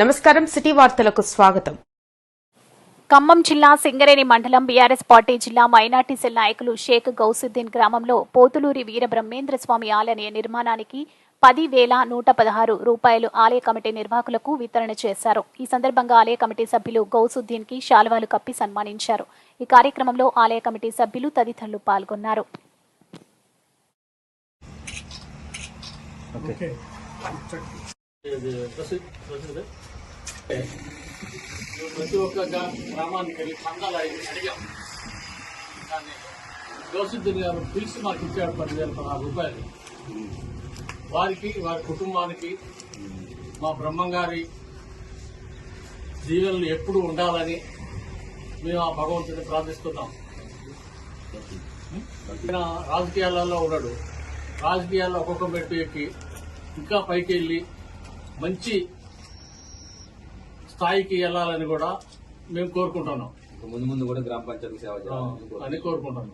నమస్కారం సిటీ వార్తలకు స్వాగతం. ఖమ్మం జిల్లా సింగరేణి మండలం బీఆర్ఎస్ పార్టీ జిల్లా మైనార్టీ సెల్ నాయకులు షేక్ గౌసుద్దీన్ గ్రామంలో పోతులూరి వీర బ్రహ్మేంద్ర స్వామి ఆలయ నిర్మాణానికి పది వేల నూట పదహారు రూపాయలు ఆలయ కమిటీ నిర్వాహకులకు వితరణ చేశారు. ఈ సందర్భంగా ఆలయ కమిటీ సభ్యులు గౌసుద్దీన్కి శాల్వాలు కప్పి సన్మానించారు. ఈ కార్యక్రమంలో ఆలయ కమిటీ సభ్యులు తదితరులు పాల్గొన్నారు. ప్రతి ఒక్క గ్రామానికి వెళ్ళి చందాలు అడిగాం. కానీ జోసిద్దీన్ గారు పిలిచి మాకు ఇచ్చాడు పదివేల పదహారు రూపాయలు. వారికి వారి కుటుంబానికి మా బ్రహ్మంగారి జీవనలు ఎప్పుడు ఉండాలని మేము ఆ భగవంతుని ప్రార్థిస్తున్నాం. రాజకీయాలలో ఉన్నాడు. రాజకీయాల్లో ఒక్కొక్క మెట్టు ఎక్కి ఇంకా పైకి వెళ్ళి మంచి స్థాయికి వెళ్ళాలని కూడా మేము కోరుకుంటున్నాం. ఇంకా ముందు ముందు కూడా గ్రామ పంచాయతీ సేవ అని కోరుకుంటున్నాం.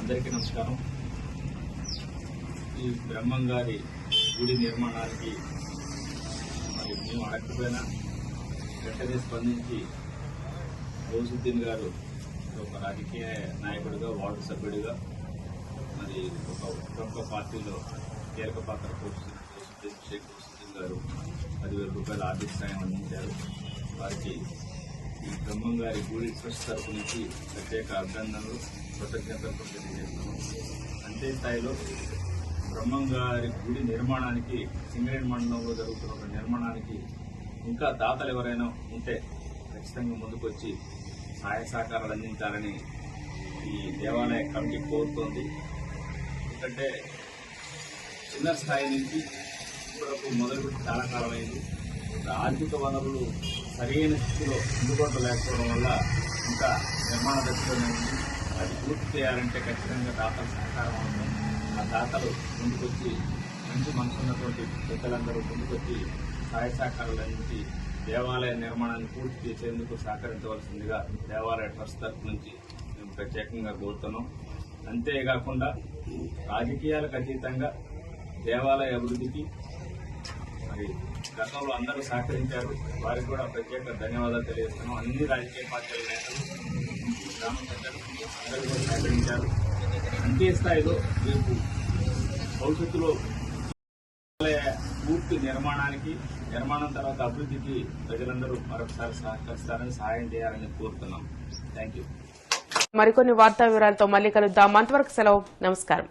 అందరికీ నమస్కారం. ఈ బ్రహ్మంగారి గుడి నిర్మాణానికి మరి మేము అడగకపోయినా వెంటనే స్పందించి గౌసుద్దీన్ గారు ఒక రాజకీయ నాయకుడిగా వార్డు సభ్యుడిగా మరి ఒక ప్రముఖ పార్టీలో కీలక పాత్ర పోషిస్తున్న షేక్ గౌసుద్దీన్ గారు పదివేల రూపాయల ఆర్థిక సాయం అందించారు. వారికి ఈ బ్రహ్మం గారి గుడి ట్రస్ట్ తరపు నుంచి ప్రత్యేక అభినందనలు కృతజ్ఞతలు తెలియజేస్తున్నాం. అంతే స్థాయిలో బ్రహ్మం గారి గుడి నిర్మాణానికి సింగరేణి మండలంలో జరుగుతున్న ఒక నిర్మాణానికి ఇంకా దాతలు ఎవరైనా ఉంటే ఖచ్చితంగా ముందుకొచ్చి సహాయ సహకారాలు అందించాలని ఈ దేవాలయ కమిటీ కోరుతోంది. ఎందుకంటే చిన్న స్థాయి నుంచి ఇప్పటివరకు మొదలుపెట్టి చాలా కాలమైంది. ఆర్థిక వనరులు సరైన స్థితిలో అందుబాటులో లేకపోవడం వల్ల ఇంకా నిర్మాణ దశలోనే ఉంది అది పూర్తి చేయాలంటే ఖచ్చితంగా దాతల సహకారం ఉంది ఆ దాతలు ముందుకొచ్చి మంచి మనసున్నటువంటి పెద్దలందరూ ముందుకొచ్చి సహాయ సహకారాలు అందించి దేవాలయ నిర్మాణాన్ని పూర్తి చేసేందుకు సహకరించవలసిందిగా దేవాలయ ట్రస్ట్ తరఫు నుంచి మేము ప్రత్యేకంగా కోరుతున్నాం. అంతేకాకుండా రాజకీయాలకు అతీతంగా దేవాలయ అభివృద్ధికి మరి గతంలో అందరూ సహకరించారు. వారికి కూడా ప్రత్యేక ధన్యవాదాలు తెలియజేస్తున్నాం. అన్ని రాజకీయ పార్టీల నేతలు గ్రామ ప్రజలు అందరూ కూడా సహకరించారు. అంతే స్థాయిలో రేపు భవిష్యత్తులో దేవాలయ పూర్తి నిర్మాణానికి నిర్మాణం తర్వాత అభివృద్ధికి ప్రజలందరూ మరొకసారి సహకరిస్తారని సహాయం చేయాలని కోరుతున్నాం. థ్యాంక్ యూ మరికొన్ని వార్తా వివరాలతో మళ్ళీ కలుద్దాం. అంతవరకు సెలవు. నమస్కారం.